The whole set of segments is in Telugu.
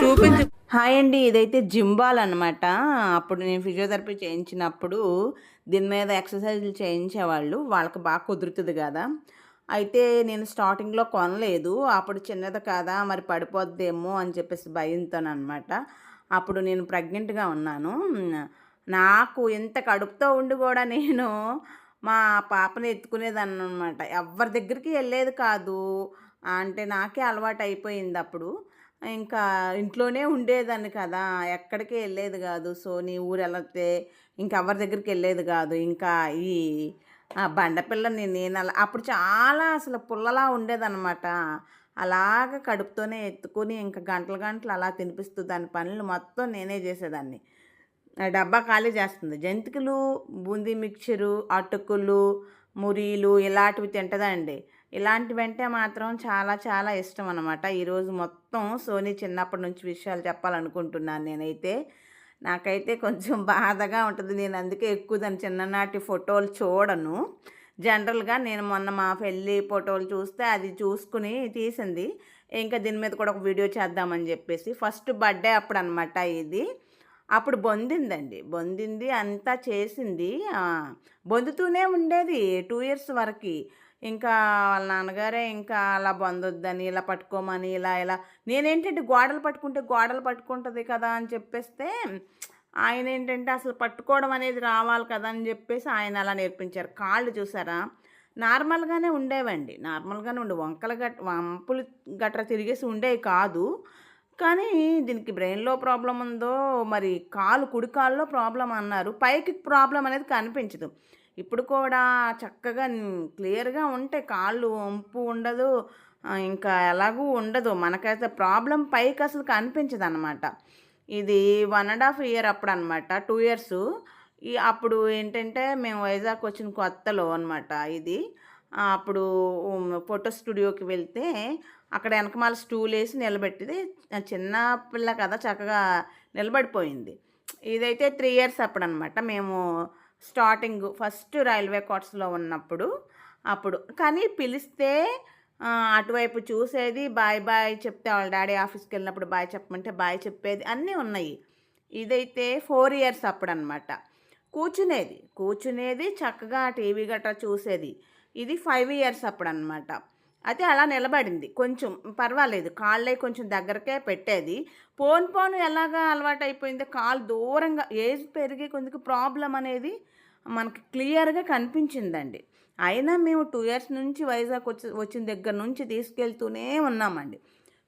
చూపించు. హాయ్ అండి ఇదైతే జింబాల్ అనమాట అప్పుడు నేను ఫిజియోథెరపీ చేయించినప్పుడు దీని మీద ఎక్సర్సైజులు చేయించేవాళ్ళు. వాళ్ళకి బాగా కుదురుతుంది కదా. అయితే నేను స్టార్టింగ్లో కొనలేదు. అప్పుడు చిన్నది కదా మరి పడిపోద్దేమో అని చెప్పేసి భయంతో అనమాట అప్పుడు నేను ప్రెగ్నెంట్గా ఉన్నాను. నాకు ఇంత కడుపుతో ఉండి కూడా నేను మా పాపని ఎత్తుకునేదాన్ని అనమాట ఎవరి దగ్గరికి వెళ్ళేది కాదు. అంటే నాకే అలవాటు అయిపోయింది అప్పుడు. ఇంకా ఇంట్లోనే ఉండేదాన్ని కదా. ఎక్కడికి వెళ్ళేది కాదు. సో నీ ఊరు వెళ్తే ఇంకెవరి దగ్గరికి వెళ్ళేది కాదు. ఇంకా ఈ బండపిల్లని నేను అలా అప్పుడు చాలా అసలు పుల్లలా ఉండేదన్నమాట. అలాగ కడుపుతోనే ఎత్తుకొని ఇంకా గంటలు గంటలు అలా తినిపిస్తూ దాని పనులు మొత్తం నేనే చేసేదాన్ని. డబ్బా ఖాళీ చేస్తుంది. జంతికలు బూందీ మిక్చరు అటుకులు మురీలు ఇలాంటివి తింటదండి. ఇలాంటివంటే మాత్రం చాలా చాలా ఇష్టం అనమాట ఈరోజు మొత్తం సోనీ చిన్నప్పటి నుంచి విషయాలు చెప్పాలనుకుంటున్నాను నేనైతే. నాకైతే కొంచెం బాధగా ఉంటుంది. నేను అందుకే ఎక్కువ దాని చిన్ననాటి ఫోటోలు చూడను. జనరల్గా నేను మొన్న మా పెళ్ళి ఫోటోలు చూస్తే అది చూసుకుని తీసింది. ఇంకా దీని మీద కూడా ఒక వీడియో చేద్దామని చెప్పేసి. ఫస్ట్ బర్త్డే అప్పుడు అనమాట ఇది. అప్పుడు బొందిందండి. బొందింది అంతా చేసింది. బొందుతూనే ఉండేది టూ ఇయర్స్ వరకు. ఇంకా వాళ్ళ నాన్నగారే ఇంకా అలా బొందొద్దని ఇలా పట్టుకోమని ఇలా ఇలా. నేనేంటంటే గోడలు పట్టుకుంటే గోడలు పట్టుకుంటుంది కదా అని చెప్పేస్తే ఆయన ఏంటంటే అసలు పట్టుకోవడం అనేది రావాలి కదా అని చెప్పేసి ఆయన అలా నేర్పించారు. కాళ్ళు చూసారా? నార్మల్గానే ఉండేవండి. నార్మల్గానే ఉండే. వంకల గట్ వంపులు గట్రా తిరిగేసి ఉండేవి కాదు. కానీ దీనికి బ్రెయిన్లో ప్రాబ్లం ఉందో మరి కాలు కుడి కాల్లో ప్రాబ్లం అన్నారు. పైకి ప్రాబ్లం అనేది కనిపించదు. ఇప్పుడు కూడా చక్కగా క్లియర్గా ఉంటే కాళ్ళు వంపు ఉండదు ఇంకా ఎలాగూ ఉండదు. మనకైతే ప్రాబ్లం పైకి అసలు కనిపించదు అనమాట ఇది వన్ అండ్ హాఫ్ ఇయర్ అప్పుడు అనమాట టూ ఇయర్స్. ఈ అప్పుడు ఏంటంటే మేము వైజాగ్ వచ్చిన కొత్తలో అనమాట ఇది. అప్పుడు ఫోటో స్టూడియోకి వెళ్తే అక్కడ వెనకమాల స్టూల్ వేసి నిలబెట్టింది. చిన్న పిల్ల కదా చక్కగా నిలబడిపోయింది. ఇదైతే త్రీ ఇయర్స్ అప్పుడు అనమాట మేము స్టార్టింగ్ ఫస్ట్ రైల్వే కోర్ట్స్లో ఉన్నప్పుడు అప్పుడు. కానీ పిలిస్తే అటువైపు చూసేది బాయ్ బాయ్ చెప్తే వాళ్ళ డాడీ ఆఫీస్కి వెళ్ళినప్పుడు బాయ్ చెప్పమంటే బాయ్ చెప్పేది అన్నీ ఉన్నాయి. ఇదైతే ఫోర్ ఇయర్స్ అప్పుడు అనమాట కూర్చునేది కూర్చునేది చక్కగా టీవీ గట్రా చూసేది. ఇది ఫైవ్ ఇయర్స్ అప్పుడు అనమాట అయితే అలా నిలబడింది. కొంచెం పర్వాలేదు. కాళ్ళే కొంచెం దగ్గరకే పెట్టేది. పోను పోను ఎలాగా అలవాటు కాలు దూరంగా ఏజ్ పెరిగే కొందుకు ప్రాబ్లం అనేది మనకి క్లియర్గా కనిపించిందండి. అయినా మేము టూ ఇయర్స్ నుంచి వైజాగ్ వచ్చి వచ్చిన దగ్గర నుంచి తీసుకెళ్తూనే ఉన్నామండి.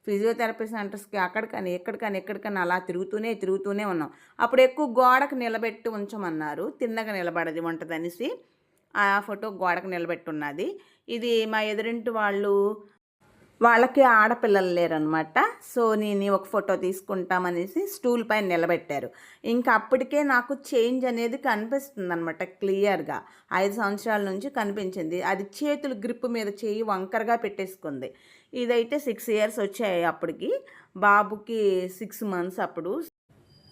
ఫిజియోథెరపీ సెంటర్స్కి అక్కడికని ఎక్కడికని ఎక్కడికని అలా తిరుగుతూనే తిరుగుతూనే ఉన్నాం. అప్పుడు ఎక్కువ గోడకు నిలబెట్టి ఉంచమన్నారు. తిన్నగా నిలబడది ఉంటుందనేసి ఆ ఫోటో గోడకు నిలబెట్టున్నది. ఇది మా ఎదురింటి వాళ్ళు వాళ్ళకి ఆడపిల్లలు లేరనమాట. సో నేను ఒక ఫోటో తీసుకుంటామనేసి స్టూల్ పైన నిలబెట్టారు. ఇంకా అప్పటికే నాకు చేంజ్ అనేది కనిపిస్తుంది అనమాట క్లియర్గా. ఐదు సంవత్సరాల నుంచి కనిపించింది. అది చేతులు గ్రిప్ మీద చేయి వంకరగా పెట్టేసుకుంది. ఇదైతే సిక్స్ ఇయర్స్ వచ్చాయి అప్పటికి. బాబుకి సిక్స్ మంత్స్ అప్పుడు.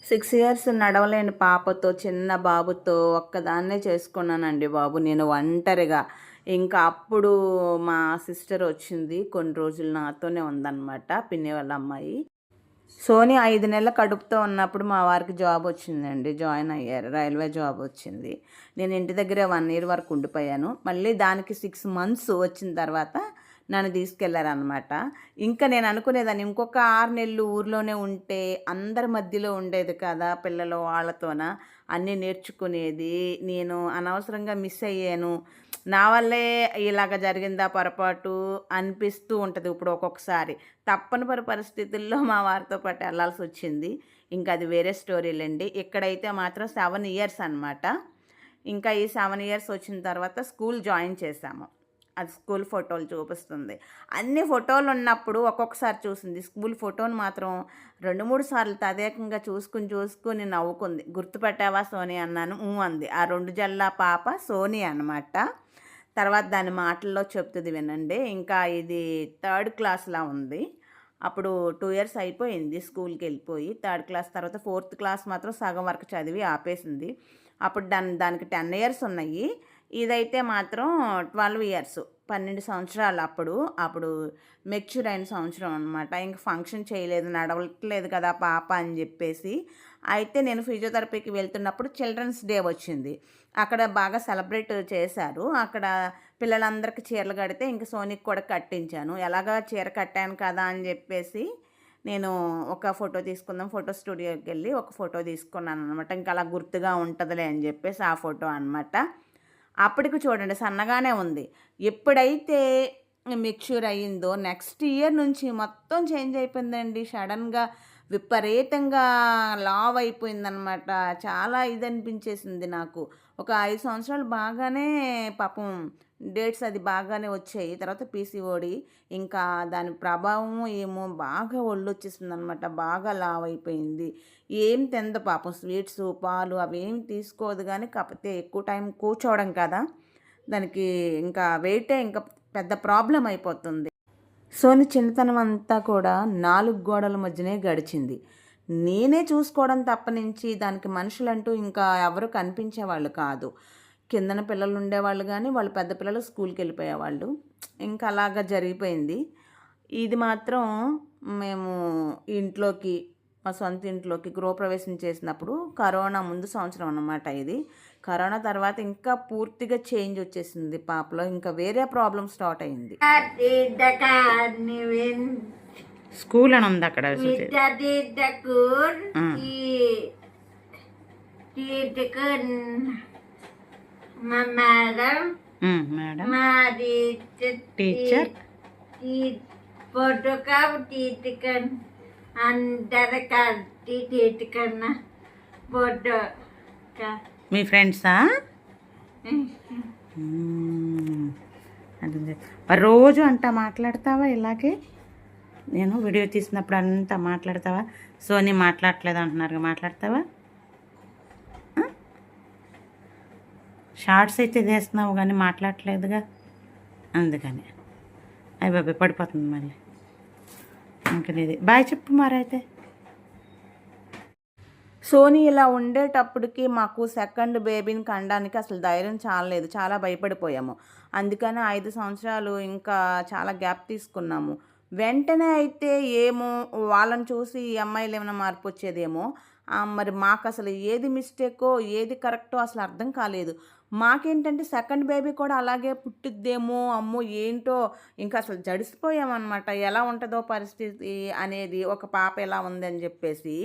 సిక్స్ ఇయర్స్ నడవలేని పాపతో చిన్న బాబుతో ఒక్కదాన్నే చేసుకున్నానండి బాబు. నేను ఒంటరిగా ఇంకా అప్పుడు మా సిస్టర్ వచ్చింది కొన్ని రోజులు నాతోనే ఉందన్నమాట పిన్ని వాళ్ళ అమ్మాయి. సోని ఐదు నెలల కడుపుతో ఉన్నప్పుడు మా వారికి జాబ్ వచ్చిందండి జాయిన్ అయ్యారు రైల్వే జాబ్ వచ్చింది. నేను ఇంటి దగ్గరే వన్ ఇయర్ వరకు ఉండిపోయాను. మళ్ళీ దానికి సిక్స్ మంత్స్ వచ్చిన తర్వాత నన్ను తీసుకెళ్ళారనమాట ఇంకా నేను అనుకునేదాన్ని ఇంకొక ఆరు నెలలు ఊర్లోనే ఉంటే అందరి మధ్యలో ఉండేది కదా పిల్లలు వాళ్ళతోన. అన్నీ నేర్చుకునేది. నేను అనవసరంగా మిస్ అయ్యాను. నా వల్లే ఇలాగ జరిగిందా పొరపాటు అనిపిస్తూ ఉంటుంది ఇప్పుడు ఒక్కొక్కసారి. తప్పనిపరి పరిస్థితుల్లో మా వారితో పాటు వెళ్ళాల్సి వచ్చింది. ఇంకా అది వేరే స్టోరీలండి ఇక్కడైతే మాత్రం సెవెన్ ఇయర్స్ అనమాట ఇంకా ఈ సెవెన్ ఇయర్స్ వచ్చిన తర్వాత స్కూల్ జాయిన్ చేశాము. అది స్కూల్ ఫోటోలు చూపిస్తుంది. అన్ని ఫోటోలు ఉన్నప్పుడు ఒక్కొక్కసారి చూసింది. స్కూల్ ఫోటోని మాత్రం రెండు మూడు సార్లు తదేకంగా చూసుకుని చూసుకుని నవ్వుకుంది. గుర్తుపెట్టావా సోనీ? అన్నాను. ఊ అంది. ఆ రెండు జల్లా పాప సోనీ అన్నమాట. తర్వాత దాని మాటల్లో చెప్తుంది వినండి. ఇంకా ఇది థర్డ్ క్లాస్లా ఉంది. అప్పుడు టూ ఇయర్స్ అయిపోయింది స్కూల్కి వెళ్ళిపోయి. థర్డ్ క్లాస్ తర్వాత ఫోర్త్ క్లాస్ మాత్రం సగం వరకు చదివి ఆపేసింది. అప్పుడు దాని దానికి టెన్ ఇయర్స్ ఉన్నాయి. ఇదైతే మాత్రం ట్వెల్వ్ ఇయర్స్ పన్నెండు సంవత్సరాలు అప్పుడు అప్పుడు మెచ్యూర్ అయిన సంవత్సరం అనమాట ఇంక ఫంక్షన్ చేయలేదు నడవట్లేదు కదా పాప అని చెప్పేసి. అయితే నేను ఫిజియోథెరపీకి వెళ్తున్నప్పుడు చిల్డ్రన్స్ డే వచ్చింది. అక్కడ బాగా సెలబ్రేట్ చేశారు. అక్కడ పిల్లలందరికీ చీరలు కడితే ఇంక సోనీకి కూడా కట్టించాను. ఎలాగా చీర కట్టాను కదా అని చెప్పేసి నేను ఒక ఫోటో తీసుకుందాం ఫోటో స్టూడియోకి వెళ్ళి ఒక ఫోటో తీసుకున్నాను అనమాట ఇంకా అలా గుర్తుగా ఉంటుందిలే అని చెప్పేసి ఆ ఫోటో అనమాట అప్పటికి చూడండి సన్నగానే ఉంది. ఎప్పుడైతే మిక్చూర్ అయ్యిందో నెక్స్ట్ ఇయర్ నుంచి మొత్తం చేంజ్ అయిపోయిందండి. సడన్గా విపరీతంగా లావ్ అయిపోయిందనమాట చాలా ఇది అనిపించేసింది నాకు. ఒక ఐదు సంవత్సరాలు బాగానే పాపం డేట్స్ అది బాగానే వచ్చాయి. తర్వాత పీసీఓడి ఇంకా దాని ప్రభావం ఏమో బాగా ఒళ్ళు వచ్చేసింది అనమాట బాగా లావ్ అయిపోయింది ఏం తెంద పాపం స్వీట్స్ పాలు అవేం తీసుకోదు కానీ కాకపోతే ఎక్కువ టైం కూర్చోవడం కదా. దానికి ఇంకా వెయిటే ఇంకా పెద్ద ప్రాబ్లం అయిపోతుంది. సోని చిన్నతనం అంతా కూడా నాలుగు గోడల మధ్యనే గడిచింది. నేనే చూసుకోవడం తప్పనించి దానికి మనుషులంటూ ఇంకా ఎవరు కనిపించేవాళ్ళు కాదు. కిందన పిల్లలు ఉండేవాళ్ళు కానీ వాళ్ళు పెద్ద పిల్లలు స్కూల్కి వెళ్ళిపోయేవాళ్ళు. ఇంకా అలాగా జరిగిపోయింది. ఇది మాత్రం మేము ఇంట్లోకి మా సొంత ఇంట్లోకి గృహప్రవేశం చేసినప్పుడు కరోనా ముందు సంవత్సరం అన్నమాట ఇది. కరోనా తర్వాత ఇంకా పూర్తిగా చేంజ్ వచ్చేసింది పాపలో. ఇంకా వేరే ప్రాబ్లం స్టార్ట్ అయింది. స్కూల్ అని ఉంది అక్కడ మేడం. మాది టీచర్. ఫోటోకా తీటుకన్ అందరు కలిసి ఫోటో మీ ఫ్రెండ్సా? అదే. మరి రోజు అంతా మాట్లాడతావా ఇలాగే? నేను వీడియో తీసినప్పుడు అంతా మాట్లాడతావా? సోనీ మాట్లాడట్లేదు అంటున్నారు మాట్లాడతావా? షార్ట్స్ అయితే తీస్తున్నావు కానీ మాట్లాడట్లేదుగా? అందుకని. అయ్యి బాబాయ్ పడిపోతుంది మళ్ళీ. ఇంకనేది బాయ్ చెప్పు మరైతే సోనీ ఇలా ఉండేటప్పటికి మాకు సెకండ్ బేబీని కనడానికి అసలు ధైర్యం చాలలేదు. చాలా భయపడిపోయాము. అందుకని ఐదు సంవత్సరాలు ఇంకా చాలా గ్యాప్ తీసుకున్నాము. వెంటనే అయితే ఏమో వాళ్ళని చూసి ఈ అమ్మాయిలు ఏమైనా మార్పు వచ్చేదేమో. మరి మాకు అసలు ఏది మిస్టేకో ఏది కరెక్టో అసలు అర్థం కాలేదు. మాకేంటంటే సెకండ్ బేబీ కూడా అలాగే పుట్టిద్దేమో అమ్మో ఏంటో ఇంకా అసలు జడిసిపోయామన్నమాట. ఎలా ఉంటుందో పరిస్థితి అనేది ఒక పాప ఎలా ఉందని చెప్పేసి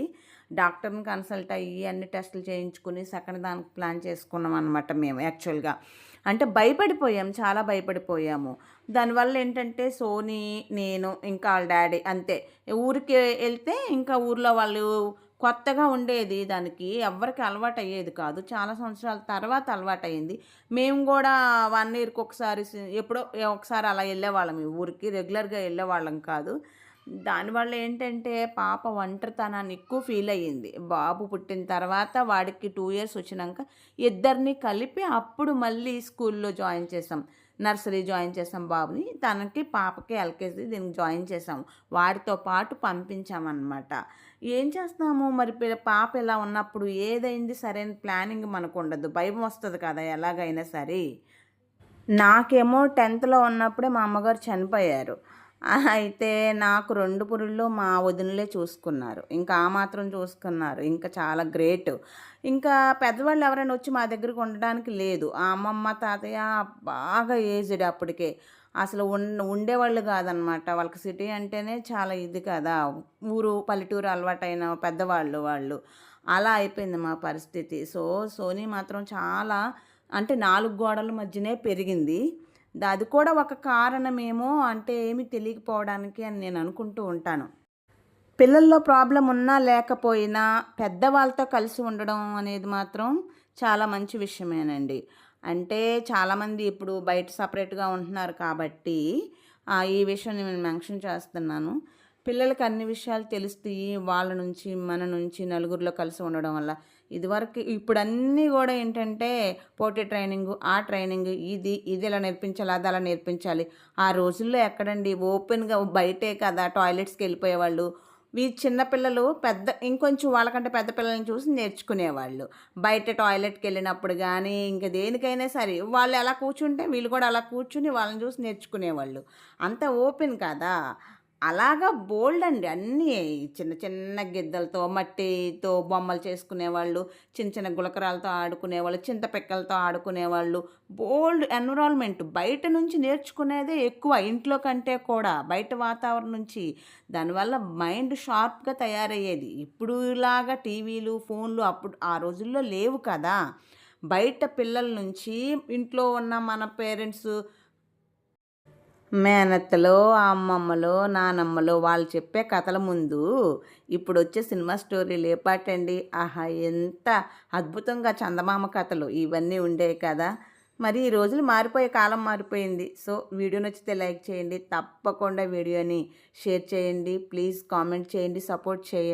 డాక్టర్ని కన్సల్ట్ అయ్యి అన్ని టెస్టులు చేయించుకుని సెకండ్ దానికి ప్లాన్ చేసుకున్నాం అనమాట మేము యాక్చువల్గా. అంటే భయపడిపోయాం చాలా భయపడిపోయాము. దానివల్ల ఏంటంటే సోనీ నేను ఇంకా వాళ్ళ డాడీ అంతే. ఊరికి వెళ్తే ఇంకా ఊర్లో వాళ్ళు కొత్తగా ఉండేది దానికి ఎవ్వరికి అలవాటు అయ్యేది కాదు. చాలా సంవత్సరాల తర్వాత అలవాటు అయ్యింది. మేము కూడా వన్ ఇయర్కి ఒకసారి ఎప్పుడో ఒకసారి అలా వెళ్ళేవాళ్ళం. ఈ ఊరికి రెగ్యులర్గా వెళ్ళేవాళ్ళం కాదు. దానివల్ల ఏంటంటే పాప ఒంటరితనాన్ని ఎక్కువ ఫీల్ అయ్యింది. బాబు పుట్టిన తర్వాత వాడికి టూ ఇయర్స్ వచ్చినాక ఇద్దరిని కలిపి అప్పుడు మళ్ళీ స్కూల్లో జాయిన్ చేసాం నర్సరీ జాయిన్ చేసాం బాబుని. తనకి పాపకి ఎల్కేజీ దీనికి జాయిన్ చేసాం వాడితో పాటు పంపించామన్నమాట. ఏం చేస్తాము మరి పాప ఇలా ఉన్నప్పుడు ఏదైంది? సరైన ప్లానింగ్ మనకు ఉండదు. భయం వస్తుంది కదా ఎలాగైనా సరే. నాకేమో టెన్త్లో ఉన్నప్పుడే మా అమ్మగారు చనిపోయారు. అయితే నాకు రెండు పురుళ్ళు మా వదినలే చూసుకున్నారు. ఇంకా ఆ మాత్రం చూసుకున్నారు. ఇంకా చాలా గ్రేట్. ఇంకా పెద్దవాళ్ళు ఎవరైనా వచ్చి మా దగ్గరికి ఉండడానికి లేదు. ఆ అమ్మమ్మ తాతయ్య బాగా ఏజ్డ్ అప్పటికే. అసలు ఉండేవాళ్ళు కాదనమాట. వాళ్ళకి సిటీ అంటేనే చాలా ఇది కదా. ఊరు పల్లెటూరు అలవాటైన పెద్దవాళ్ళు వాళ్ళు. అలా అయిపోయింది మా పరిస్థితి. సో సోనీ మాత్రం చాలా అంటే నాలుగు గోడల మధ్యనే పెరిగింది. అది కూడా ఒక కారణమేమో అంటే ఏమి తెలియకపోవడానికి అని నేను అనుకుంటూ ఉంటాను. పిల్లల్లో ప్రాబ్లం ఉన్నా లేకపోయినా పెద్దవాళ్ళతో కలిసి ఉండడం అనేది మాత్రం చాలా మంచి విషయమేనండి. అంటే చాలామంది ఇప్పుడు బయట సపరేట్గా ఉంటున్నారు కాబట్టి ఆ, ఈ విషయం నేను మెన్షన్ చేస్తున్నాను. పిల్లలకి అన్ని విషయాలు తెలుస్తాయి వాళ్ళ నుంచి మన నుంచి నలుగురిలో కలిసి ఉండడం వల్ల ఇదివరకు ఇప్పుడు అన్నీ కూడా ఏంటంటే పోటీ ట్రైనింగ్ ఆ ట్రైనింగ్ ఇది ఇది ఇలా నేర్పించాలి అది అలా నేర్పించాలి. ఆ రోజుల్లో ఎక్కడండి? ఓపెన్గా బయటే కదా టాయిలెట్స్కి వెళ్ళిపోయేవాళ్ళు. వీ చిన్నపిల్లలు పెద్ద ఇంకొంచెం వాళ్ళకంటే పెద్ద పిల్లల్ని చూసి నేర్చుకునేవాళ్ళు. బయట టాయిలెట్కి వెళ్ళినప్పుడు కానీ ఇంకా దేనికైనా సరే వాళ్ళు ఎలా కూర్చుంటే వీళ్ళు కూడా అలా కూర్చుని వాళ్ళని చూసి నేర్చుకునేవాళ్ళు. అంత ఓపెన్ కదా? అలాగా బోల్డ్ అండి అన్నీ. చిన్న చిన్న గిద్దలతో మట్టితో బొమ్మలు చేసుకునేవాళ్ళు చిన్న చిన్న గులకరాలతో ఆడుకునేవాళ్ళు చింత పిక్కలతో ఆడుకునేవాళ్ళు. బోల్డ్ ఎన్విరాన్మెంట్ బయట నుంచి నేర్చుకునేదే ఎక్కువ ఇంట్లో కంటే కూడా బయట వాతావరణం నుంచి. దానివల్ల మైండ్ షార్ప్గా తయారయ్యేది. ఇప్పుడు ఇలాగా టీవీలు ఫోన్లు అప్పుడు ఆ రోజుల్లో లేవు కదా. బయట పిల్లల నుంచి ఇంట్లో ఉన్న మన పేరెంట్స్ మేనత్తలో అమ్మమ్మలో నానమ్మలో వాళ్ళు చెప్పే కథల ముందు ఇప్పుడు వచ్చే సినిమా స్టోరీలు ఏ పాటండి ఆహా ఎంత అద్భుతంగా చందమామ కథలు ఇవన్నీ ఉండేవి కదా. మరి ఈ రోజులు మారిపోయే కాలం మారిపోయింది. సో వీడియో నచ్చితే లైక్ చేయండి. తప్పకుండా వీడియోని షేర్ చేయండి. ప్లీజ్ కామెంట్ చేయండి. సపోర్ట్ చేయండి.